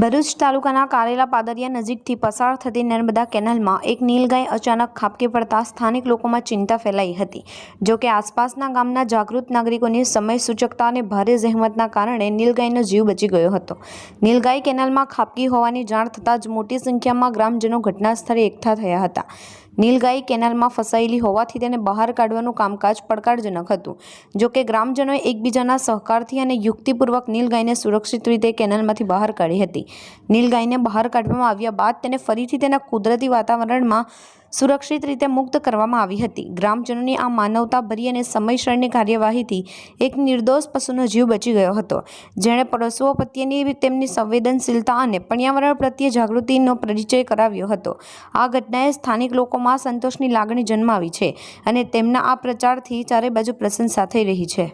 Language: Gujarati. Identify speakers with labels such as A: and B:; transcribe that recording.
A: ભરૂચ તાલુકાના કારેલા પાદરિયા નજીકથી પસાર થતી નર્મદા કેનાલમાં એક નીલગાય અચાનક ખાબકી પડતા સ્થાનિક લોકોમાં ચિંતા ફેલાઈ હતી. જો કે આસપાસના ગામના જાગૃત નાગરિકોની સમય સૂચકતા અને ભારે જહેમતના કારણે નીલગાયનો જીવ બચી ગયો હતો. નીલગાય કેનાલમાં ખાબકી હોવાની જાણ થતાં જ મોટી સંખ્યામાં ગ્રામજનો ઘટના સ્થળે એકઠા થયા હતા. નીલગાય કેનાલમાં ફસાયેલી હોવાથી તેને બહાર કાઢવાનું કામકાજ પડકારજનક હતું. જોકે ગ્રામજનોએ એકબીજાના સહકારથી અને યુક્તિપૂર્વક નીલગાયને સુરક્ષિત રીતે કેનાલમાંથી બહાર કાઢી હતી. નીલગાયને બહાર કાઢવામાં આવ્યા બાદ તેને ફરીથી તેના કુદરતી વાતાવરણમાં સુરક્ષિત રીતે મુક્ત કરવામાં આવી હતી. ગ્રામજનોની આ માનવતાભરી અને સમયસરની કાર્યવાહીથી એક નિર્દોષ પશુનો જીવ બચી ગયો હતો. જેણે પડોશીઓ પ્રત્યેની તેમની સંવેદનશીલતા અને પર્યાવરણ પ્રત્યે જાગૃતિનો પરિચય કરાવ્યો હતો. આ ઘટનાએ સ્થાનિક લોકોમાં સંતોષની લાગણી જન્માવી છે અને તેમના આ પ્રચારથી ચારે બાજુ પ્રશંસા થઈ રહી છે.